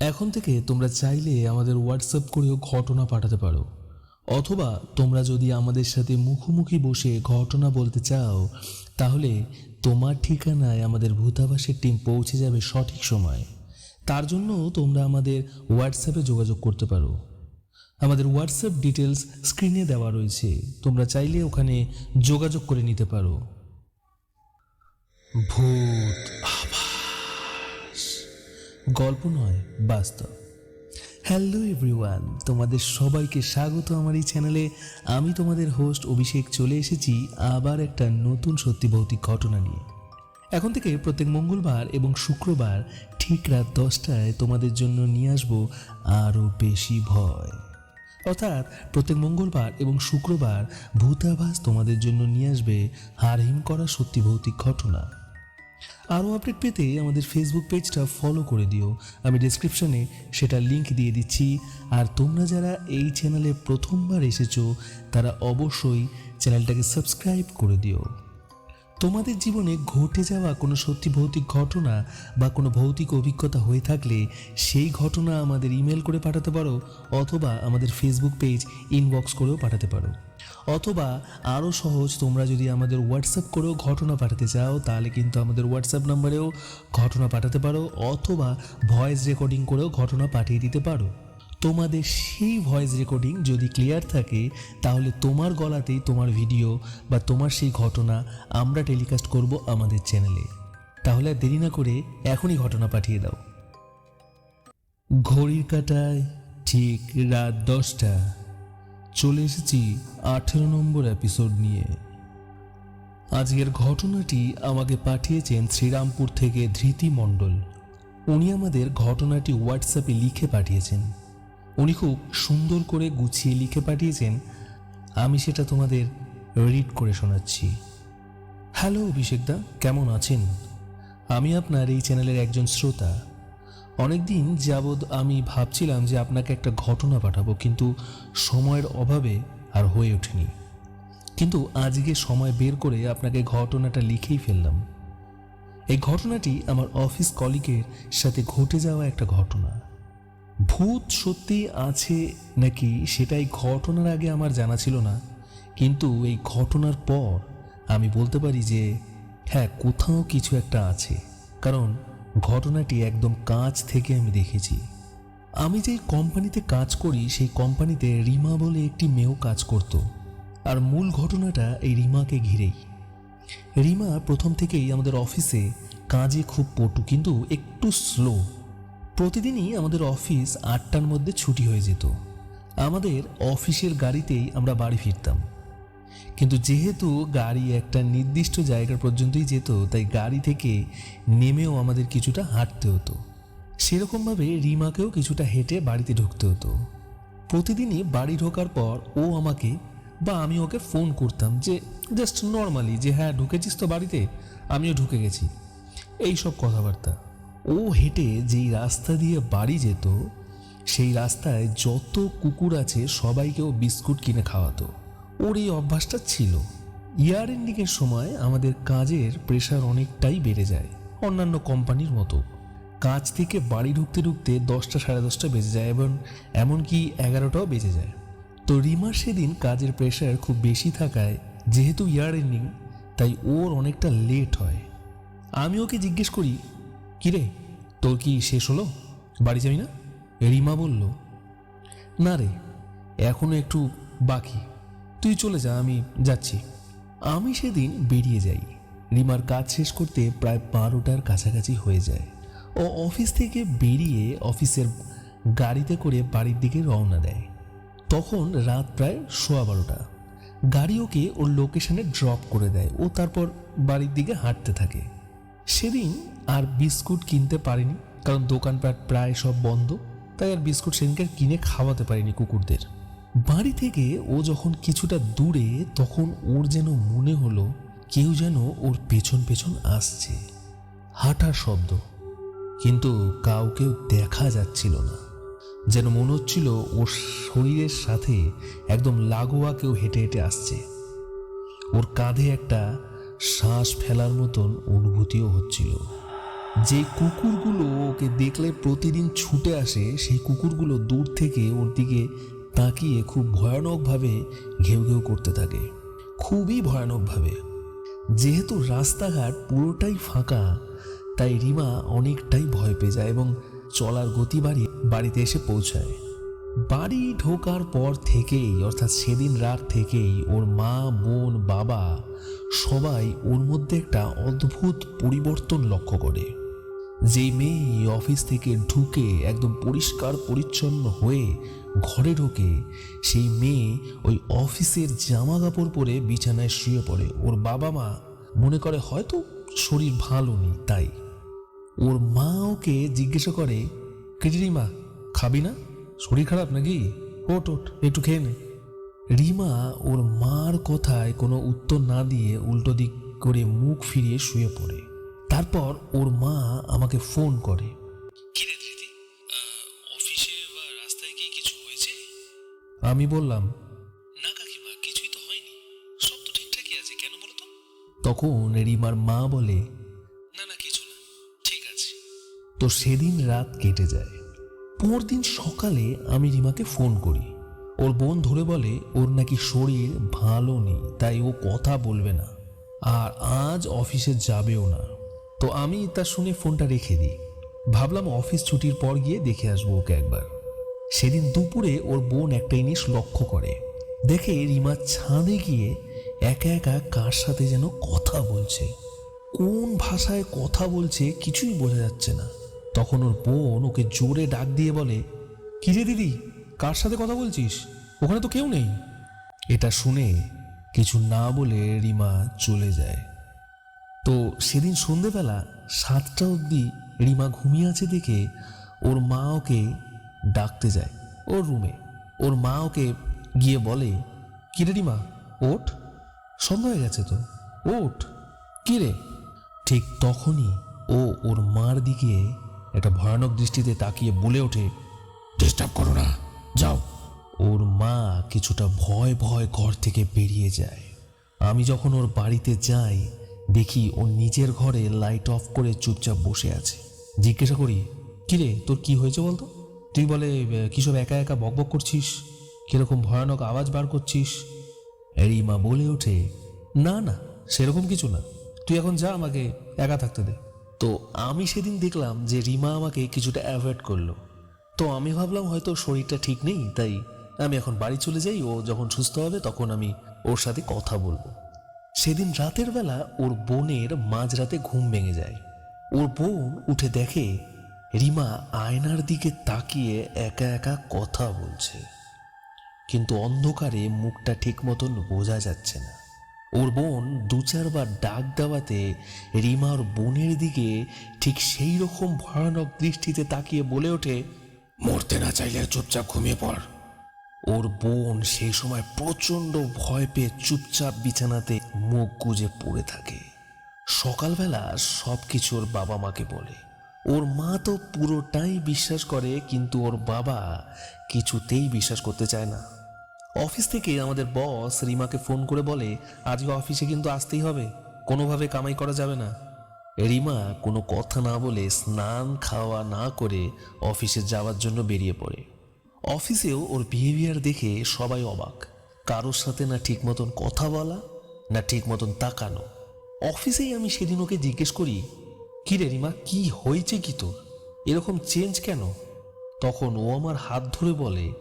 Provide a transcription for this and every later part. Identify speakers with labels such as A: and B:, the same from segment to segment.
A: এখন থেকে তোমরা চাইলে আমাদের হোয়াটসঅ্যাপ করেও ঘটনা পাঠাতে পারো। অথবা তোমরা যদি আমাদের সাথে মুখোমুখি বসে ঘটনা বলতে চাও, তাহলে তোমার ঠিকানায় আমাদের ভূতাবাসের টিম পৌঁছে যাবে সঠিক সময়। তার জন্য তোমরা আমাদের হোয়াটসঅ্যাপে যোগাযোগ করতে পারো। আমাদের হোয়াটসঅ্যাপ ডিটেলস স্ক্রিনে দেওয়া রয়েছে। তোমরা চাইলে ওখানে যোগাযোগ করে নিতে পারো। ভূত। গল্প নয়, বাস্তব। হ্যালো এভরিওয়ান তোমাদের সবাইকে স্বাগত আমার এই চ্যানেলে আমি তোমাদের হোস্ট অভিষেক, চলে এসেছি আবার একটা নতুন সত্যি ভৌতিক ঘটনা নিয়ে। এখন থেকে প্রত্যেক মঙ্গলবার এবং শুক্রবার ঠিক রাত দশটায় তোমাদের জন্য নিয়ে আসব আরও বেশি ভয়। অর্থাৎ প্রত্যেক মঙ্গলবার এবং শুক্রবার ভূতাভাস তোমাদের জন্য নিয়ে আসবে হারহিম করা সত্যি ভৌতিক ঘটনা। আরও আপডেট পেতে আমাদের ফেসবুক পেজটা ফলো করে দিও। আমি ডেসক্রিপশনে সেটা লিংক দিয়ে দিচ্ছি। আর তোমরা যারা এই চ্যানেলে প্রথমবার এসেছ, তারা অবশ্যই চ্যানেলটাকে সাবস্ক্রাইব করে দিও। তোমাদের জীবনে ঘটে যাওয়া কোনো সত্যি ভৌতিক ঘটনা বা কোনো ভৌতিক অভিজ্ঞতা হয়ে থাকলে সেই ঘটনা আমাদের ইমেল করে পাঠাতে পারো অথবা আমাদের ফেসবুক পেজ ইনবক্স করেও পাঠাতে পারো। অথবা আরও সহজ, তোমরা যদি আমাদের হোয়াটসঅ্যাপ করেও ঘটনা পাঠাতে চাও, তাহলে কিন্তু আমাদের হোয়াটসঅ্যাপ নাম্বারেও ঘটনা পাঠাতে পারো অথবা ভয়েস রেকর্ডিং করেও ঘটনা পাঠিয়ে দিতে পারো। তোমাদের সেই ভয়েস রেকর্ডিং যদি ক্লিয়ার থাকে, তাহলে তোমার গলাতেই তোমার ভিডিও বা তোমার সেই ঘটনা আমরা টেলিকাস্ট করব আমাদের চ্যানেলে তাহলে আর দেরি না করে এখনই ঘটনা পাঠিয়ে দাও। ঘড়ির কাটায় ঠিক রাত দশটা, চলে এসেছি আঠেরো নম্বর এপিসোড নিয়ে। আজকের ঘটনাটি আমাকে পাঠিয়েছেন শ্রীরামপুর থেকে ধৃতি মণ্ডল। উনি আমাদের ঘটনাটি হোয়াটসঅ্যাপে লিখে পাঠিয়েছেন। উনি খুব সুন্দর করে গুছিয়ে লিখে পাঠিয়েছেন। আমি সেটা তোমাদের রিড করে শোনাচ্ছি। হ্যালো অভিষেকদা, কেমন আছেন? আমি আপনার এই চ্যানেলের একজন শ্রোতা। অনেকদিন যাবৎ আমি ভাবছিলাম যে আপনাকে একটা ঘটনা পাঠাবো, কিন্তু সময়ের অভাবে আর হয়ে ওঠেনি। কিন্তু আজকে সময় বের করে আপনাকে ঘটনাটা লিখেই ফেললাম। এই ঘটনাটি আমার অফিস কলিগের সাথে ঘটে যাওয়া একটা ঘটনা। ভূত সত্যি আছে নাকি সেটাই ঘটনার আগে আমার জানা ছিল না। কিন্তু এই ঘটনার পর আমি বলতে পারি যে হ্যাঁ কোথাও কিছু একটা আছে। কারণ ঘটনাটি একদম কাছ থেকে আমি দেখেছি। আমি যে কোম্পানিতে কাজ করি, সেই কোম্পানিতে রিমা বলে একটি মেয়েও কাজ করত। আর মূল ঘটনাটা এই রিমাকে ঘিরেই। রিমা প্রথম থেকেই আমাদের অফিসে কাজে খুব পটু, কিন্তু একটু স্লো প্রতিদিনই আমাদের অফিস আটটার মধ্যে ছুটি হয়ে যেত। আমাদের অফিসের গাড়িতেই আমরা বাড়ি ফিরতাম। কিন্তু যেহেতু গাড়ি একটা নির্দিষ্ট জায়গা পর্যন্তই যেত, তাই গাড়ি থেকে নেমেও আমাদের কিছুটা হাঁটতে হতো। সেরকমভাবে রিমাকেও কিছুটা হেঁটে বাড়িতে ঢুকতে হতো। প্রতিদিনই বাড়ি ঢোকার পর ও আমাকে বা আমি ওকে ফোন করতাম যে, জাস্ট নর্মালি যে হ্যাঁ ঢুকেছিস তো বাড়িতে, আমিও ঢুকে গেছি। এই সব কথাবার্তা। ও হেঁটে যেই রাস্তা দিয়ে বাড়ি যেত, সেই রাস্তায় যত কুকুর আছে সবাইকেও বিস্কুট কিনে খাওয়াতো। ওর এই অভ্যাসটা ছিল। ইয়ার এন্ডিংয়ের সময় আমাদের কাজের প্রেশার অনেকটাই বেড়ে যায়, অন্যান্য কোম্পানির মতো। কাজ থেকে বাড়ি ঢুকতে ঢুকতে দশটা সাড়ে দশটা বেজে যায় এবং এমনকি এগারোটাও বেজে যায়। তো রিমার সেদিন কাজের প্রেশার খুব বেশি থাকায়, যেহেতু ইয়ার এন্ডিং, তাই ওর অনেকটা লেট হয়। আমি ওকে জিজ্ঞেস করি কিরে, তোর কি শেষ হলো? বাড়ি যাবি না? রিমা বলল, না রে, এখনও একটু বাকি। তুই চলে যা, আমি যাচ্ছি। আমি সেদিন বেরিয়ে যাই। রিমার কাজ শেষ করতে প্রায় বারোটার কাছাকাছি হয়ে যায়। ও অফিস থেকে বেরিয়ে অফিসের গাড়িতে করে বাড়ির দিকে রওনা দেয়। তখন রাত প্রায় সোয়া বারোটা। গাড়ি ওকে ওর লোকেশনে ড্রপ করে দেয়। ও তারপর বাড়ির দিকে হাঁটতে থাকে। সেদিন আর বিস্কুট কিনতে পারিনি, কারণ দোকানপাট প্রায় সব বন্ধ, তাই আর বিস্কুট সেদিনকে কিনে খাওয়াতে পারিনি কুকুরদের। বাড়ি থেকে ও যখন কিছুটা দূরে, তখন ওর যেন মনে হলো কেউ যেন ওর পেছন পেছন আসছে। হাঁটার শব্দ, কিন্তু কাউকেও দেখা যাচ্ছিল না। যেন মনে হচ্ছিল ওর শরীরের সাথে একদম লাগোয়া কেউ হেঁটে হেঁটে আসছে। ওর কাঁধে একটা শ্বাস ফেলার মতন অনুভূতিও হচ্ছিল। যে কুকুরগুলো ওকে দেখলে প্রতিদিন ছুটে আসে, সেই কুকুরগুলো দূর থেকে ওর দিকে তাকিয়ে খুব ভয়ানকভাবে ঘেউ ঘেউ করতে থাকে। খুবই ভয়ানকভাবে। যেহেতু রাস্তাঘাট পুরোটাই ফাঁকা, তাই রিমা অনেকটাই ভয় পেয়ে যায় এবং চলার গতি বাড়িয়ে বাড়িতে এসে পৌঁছায়। বাড়ি ঢোকার পর থেকেই, অর্থাৎ সেদিন রাত থেকেই ওর মা, বোন, বাবা সবাই ওর মধ্যে একটা অদ্ভুত পরিবর্তন লক্ষ্য করে। যেই মেয়ে অফিস থেকে ঢুকে একদম পরিষ্কার পরিচ্ছন্ন হয়ে ঘরে ঢোকে, সেই মেয়ে ওই অফিসের জামা কাপড় পরে বিছানায় শুয়ে পড়ে। ওর বাবা মা মনে করে, হয়তো শরীর ভালো নেই। তাই ওর মা ওকে জিজ্ঞাসা করে মা খাবি না? শরীর খারাপ নাকি? ওট ওট একটু খেয়ে নে। রিমা ওর মার কথায় কোনো উত্তর না দিয়ে উল্টো দিক করে মুখ ফিরিয়ে শুয়ে পড়ে। তারপর ওর মা আমাকে ফোন করে। অফিসে বা রাস্তায় কি কিছু হয়েছে? আমি বললাম না কাকিমা কিছুই তো হয়নি। সব তো ঠিকঠাকই আছে কেন বলো তো? তখন রিমার মা বলে না না কিছু না ঠিক আছে। তো সেদিন রাত কেটে যায়। পরদিন সকালে আমি রিমাকে ফোন করি। ওর বোন ধরে বলে ওর নাকি শরীর ভালো নেই তাই ও কথা বলবে না। আর আজ অফিসে যাবেও না। তো আমি তা শুনে ফোনটা রেখে দিই। ভাবলাম অফিস ছুটির পর গিয়ে দেখে আসব ওকে একবার। সেদিন দুপুরে ওর বোন একটা জিনিস লক্ষ্য করে। দেখে রিমা ছাদে গিয়ে একা একা কার সাথে যেন কথা বলছে। কোন ভাষায় কথা বলছে কিছুই বোঝা যাচ্ছে না। তখন ওর বোন ওকে জোরে ডাক দিয়ে বলে, কি রে দিদি, কার সাথে কথা বলছিস? ওখানে তো কেউ নেই। এটা শুনে কিছু না বলে রিমা চলে যায়। তো সেদিন সন্ধেবেলা সাতটা অবধি রিমা ঘুমিয়ে আছে দেখে ওর মা ওকে ডাকতে যায় ওর রুমে। ওর মা ওকে গিয়ে বলে কিরে রিমা, ওঠ। সন্ধ্যা হয়ে গেছে তো। ওঠ। কিরে ঠিক তখনই ও ওর মার দিকে একটা ভয়ানক দৃষ্টিতে তাকিয়ে বলে ওঠে, ডিস্টার্ব করো না, যাও। ওর মা কিছুটা ভয় ভয় ঘর থেকে বেরিয়ে যায়। আমি যখন ওর বাড়িতে যাই দেখি ও নিজের ঘরে লাইট অফ করে চুপচাপ বসে আছে। জিজ্ঞাসা করি, কিরে, তোর কি হয়েছে বলতো? তুই বলে কিসব একা একা বকবক করছিস? কীরকম ভয়ানক আওয়াজ বার করছিস? রিমা বলে ওঠে, না না, সেরকম কিছু না। তুই এখন যা আমাকে একা থাকতে দে। তো আমি সেদিন দেখলাম যে রিমা আমাকে কিছুটা অ্যাভয়েড করল। তো আমি ভাবলাম হয়তো শরীরটা ঠিক নেই, তাই আমি এখন বাড়ি চলে যাই, ও যখন সুস্থ হবে তখন আমি ওর সাথে কথা বলব। সেদিন রাতের বেলা ওর বোনের মাঝরাতে ঘুম ভেঙে যায়। ওর বোন উঠে দেখে রিমা আয়নার দিকে তাকিয়ে একা একা কথা বলছে। কিন্তু অন্ধকারে মুখটা ঠিক মতন বোঝা যাচ্ছে না। ওর বোন দু চারবার ডাক দেওয়াতে রিমা ওর বোনের দিকে ঠিক সেই রকম ভয়ানক দৃষ্টিতে তাকিয়ে বলে ওঠে, মরতে না চাইলে চুপচাপ ঘুমিয়ে পড়। ওর বোন সেই সময় প্রচণ্ড ভয় পেয়ে চুপচাপ বিছানাতে মুখ গুজে পড়ে থাকে। সকালবেলা সব কিছু ওর বাবা মাকে বলে। ওর মা তো পুরোটাই বিশ্বাস করে, কিন্তু ওর বাবা কিছুতেই বিশ্বাস করতে চায় না। অফিস থেকে আমাদের বস রিমাকে ফোন করে বলে, আজকে অফিসে কিন্তু আসতেই হবে, কোনোভাবে কামাই করা যাবে না। রিমা কোনো কথা না বলে স্নান খাওয়া না করে অফিসে যাওয়ার জন্য বেরিয়ে পড়ে। অফিসেও ওর বিহেভিয়ার দেখে সবাই অবাক। কারোর সাথে না ঠিক মতন কথা বলা না ঠিক মতন তাকানো। অফিসেই আমি সেদিন ওকে জিজ্ঞেস করি কি রে রিমা কি হয়েছে কি তোর? এরকম চেঞ্জ কেন? তখন ও আমার হাত ধরে বলে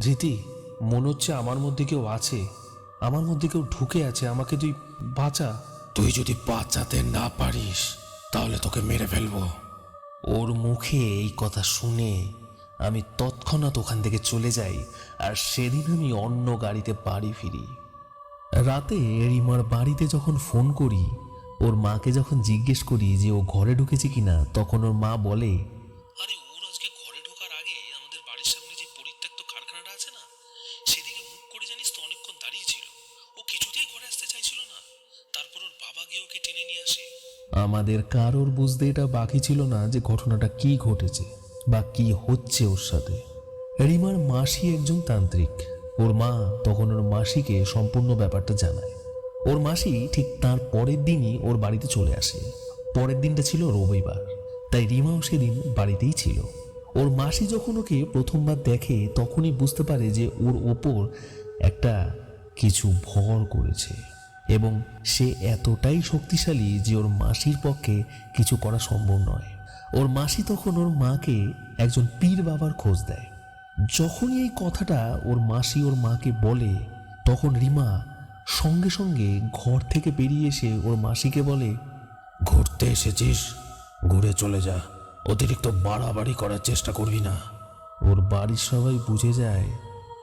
A: ধৃতি মনে হচ্ছে আমার মধ্যে কেউ আছে। আমার মধ্যে কেউ ঢুকে আছে আমাকে তুই বাঁচা।
B: তুই যদি বাঁচাতে না পারিস তাহলে তোকে মেরে ফেলব।
A: ওর মুখে এই কথা শুনে আমি তৎক্ষণাৎ ওখান থেকে চলে যাই আর সেদিন আমি অন্য গাড়িতে বাড়ি ফিরি। রাতে রিমার বাড়িতে যখন ফোন করি ওর মাকে যখন জিজ্ঞেস করি যে ও ঘরে ঢুকেছে কিনা তখন ওর মা বলে আরে ওর আজকে ঘরে ঢোকার আগে আমাদের বাড়ির সামনে যে পরিত্যক্ত কারখানাটা আছে না সেদিকে মুখ করে জানিস তো অনেকক্ষণ দাঁড়িয়ে ছিল। ও কিছুতেই ঘরে আসতে চাইছিল না। তারপর ওর বাবা গিয়ে ওকে টেনে নিয়ে আসে। আমাদের কারোর বুঝতে এটা বাকি ছিল না যে ঘটনাটা কি ঘটেছে। বা কি হচ্ছে ওর সাথে? রিমার মাসি একজন তান্ত্রিক। ওর মা তখন ওর মাসিকে সম্পূর্ণ ব্যাপারটা জানায়। ওর মাসি ঠিক তার পরের দিনই ওর বাড়িতে চলে আসে। পরের দিনটা ছিল রবিবার, তাই রিমাও সেদিন বাড়িতেই ছিল। ওর মাসি যখন ওকে প্রথমবার দেখে, তখনই বুঝতে পারে যে ওর ওপর একটা কিছু ভর করেছে এবং সে এতটাই শক্তিশালী যে ওর মাসির পক্ষে কিছু করা সম্ভব নয়। ওর মাসি তখন ওর মাকে একজন পীর বাবার খোঁজ দেয়। যখনই এই কথাটা ওর মাসি ওর মাকে বলে, তখন রিমা সঙ্গে সঙ্গে ঘর থেকে বেরিয়ে এসে ওর মাসিকে বলে,
B: ঘুরতে এসেছিস? ঘুরে চলে যা। অতিরিক্ত বাড়াবাড়ি করার চেষ্টা করবি না।
A: ওর বাড়ির সবাই বুঝে যায়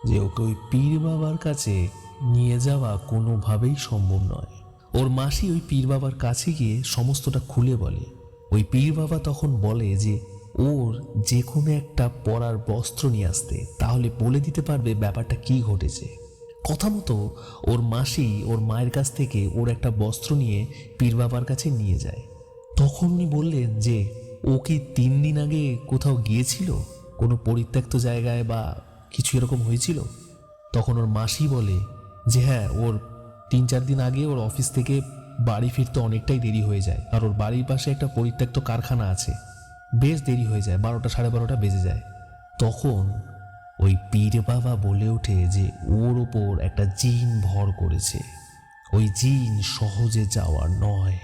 A: যে ওকে ওই পীর বাবার কাছে নিয়ে যাওয়া কোনোভাবেই সম্ভব নয়। ওর মাসি ওই পীর বাবার কাছে গিয়ে সমস্তটা খুলে বলে। ওই পীর বাবা তখন বলে যে, ওর যে কোনো একটা পরার বস্ত্র নিয়ে আসতে, তাহলে বলে দিতে পারবে ব্যাপারটা কি ঘটেছে। কথা মতো ওর মাসি ওর মায়ের কাছ থেকে ওর একটা বস্ত্র নিয়ে পীর বাবার কাছে নিয়ে যায়। তখন উনি বললেন যে, ও কি তিন দিন আগে কোথাও গিয়েছিল? কোনো পরিত্যক্ত জায়গায় বা কিছু এরকম হয়েছিল? তখন ওর মাসি বলে যে হ্যাঁ ওর তিন চার দিন আগে ওর অফিস থেকে বাড়ি ফিরতে অনেকটাই দেরি হয়ে যায়। আর ওর বাড়ির পাশে একটা পরিত্যক্ত কারখানা আছে। বেশ দেরি হয়ে যায়, বারোটা সাড়ে বারোটা বেজে যায়। তখন ওই পীর বাবা বলে ওঠে যে, ওর ওপর একটা জিন ভর করেছে। ওই জিন সহজে যাওয়ার নয়।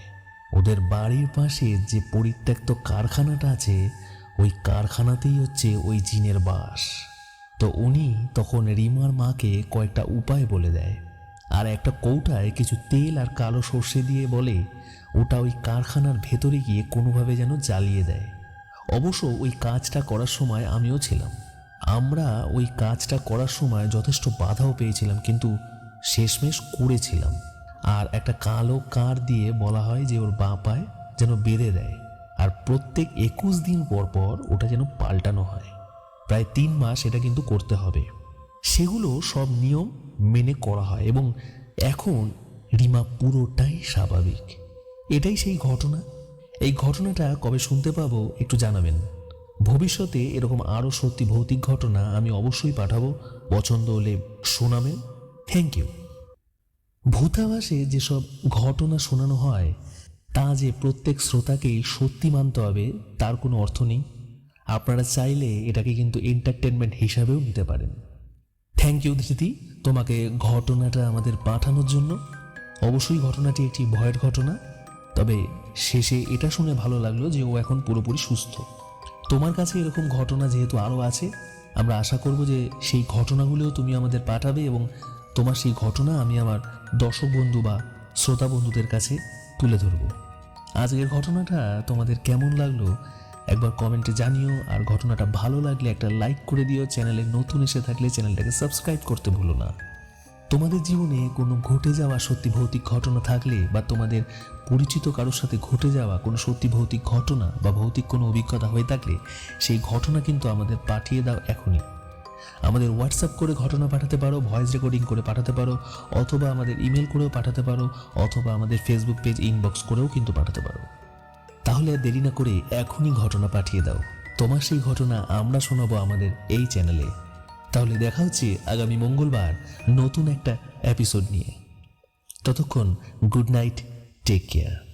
A: ওদের বাড়ির পাশে যে পরিত্যক্ত কারখানাটা আছে, ওই কারখানাতেই হচ্ছে ওই জিনের বাস। তো উনি তখন রিমার মাকে কয়েকটা উপায় বলে দেয়। আর একটা কৌটায় কিছু তেল আর কালো সর্ষে দিয়ে বলে, ওটা ওই কারখানার ভেতরে গিয়ে কোনোভাবে যেন জ্বালিয়ে দেয়। অবশ্য ওই কাজটা করার সময় আমিও ছিলাম। আমরা ওই কাজটা করার সময় যথেষ্ট বাধাও পেয়েছিলাম, কিন্তু শেষমেশ করেছিলাম। আর একটা কালো কার দিয়ে বলা হয় যে ওর বাঁ পায় যেন বেঁধে দেয়। আর প্রত্যেক একুশ দিন পর পর ওটা যেন পাল্টানো হয়। প্রায় তিন মাস এটা কিন্তু করতে হবে। সেগুলো সব নিয়ম মেনে করা হয় এবং এখন রিমা পুরোটাই স্বাভাবিক। এটাই সেই ঘটনা। এই ঘটনাটা কবে শুনতে পাবো একটু জানাবেন। ভবিষ্যতে এরকম আরও সত্যি ভৌতিক ঘটনা আমি অবশ্যই পাঠাবো। পছন্দ হলে শোনাবেন। থ্যাংক ইউ ভূতাবাসে যেসব ঘটনা শোনানো হয়, তা যে প্রত্যেক শ্রোতাকেই সত্যি মানতে হবে, তার কোনো অর্থ নেই। আপনারা চাইলে এটাকে কিন্তু এন্টারটেনমেন্ট হিসাবেও নিতে পারেন। থ্যাংক ইউ ধৃতি তোমাকে ঘটনাটা আমাদের পাঠানোর জন্য। অবশ্যই ঘটনাটি একটি ভয়ের ঘটনা। তবে শেষে এটা শুনে ভালো লাগল যে ও এখন পুরোপুরি সুস্থ। তোমার কাছে এরকম ঘটনা যেহেতু আরও আছে, আমরা আশা করব যে সেই ঘটনাগুলোও তুমি আমাদের পাঠাবে এবং তোমার সেই ঘটনা আমি আমার দর্শক বন্ধু বা শ্রোতা বন্ধুদের কাছে তুলে ধরব। আজকের ঘটনাটা তোমাদের কেমন লাগল একবার কমেন্টে জানিও, আর ঘটনাটা ভালো লাগলে একটা লাইক করে দিও। চ্যানেলে নতুন এসে থাকলে চ্যানেলটাকে সাবস্ক্রাইব করতে ভুলো না। তোমাদের জীবনে কোনো ঘটে যাওয়া সত্যি ভৌতিক ঘটনা থাকলে বা তোমাদের পরিচিত কারোর সাথে ঘটে যাওয়া কোনো সত্যি ভৌতিক ঘটনা বা ভৌতিক কোনো অভিজ্ঞতা হয়ে থাকলে সেই ঘটনা কিন্তু আমাদের পাঠিয়ে দাও এখনই। আমাদের হোয়াটসঅ্যাপ করে ঘটনা পাঠাতে পারো ভয়েস রেকর্ডিং করে পাঠাতে পারো, অথবা আমাদের ইমেল করেও পাঠাতে পারো, অথবা আমাদের ফেসবুক পেজ ইনবক্স করেও কিন্তু পাঠাতে পারো। তাহলে দেরি না করে এখনই ঘটনা পাঠিয়ে দাও। তোমার সেই ঘটনা আমরা শোনাবো আমাদের এই চ্যানেলে। তাহলে দেখা হচ্ছে আগামী মঙ্গলবার নতুন একটা এপিসোড নিয়ে। ততক্ষণ গুড নাইট টেক কেয়ার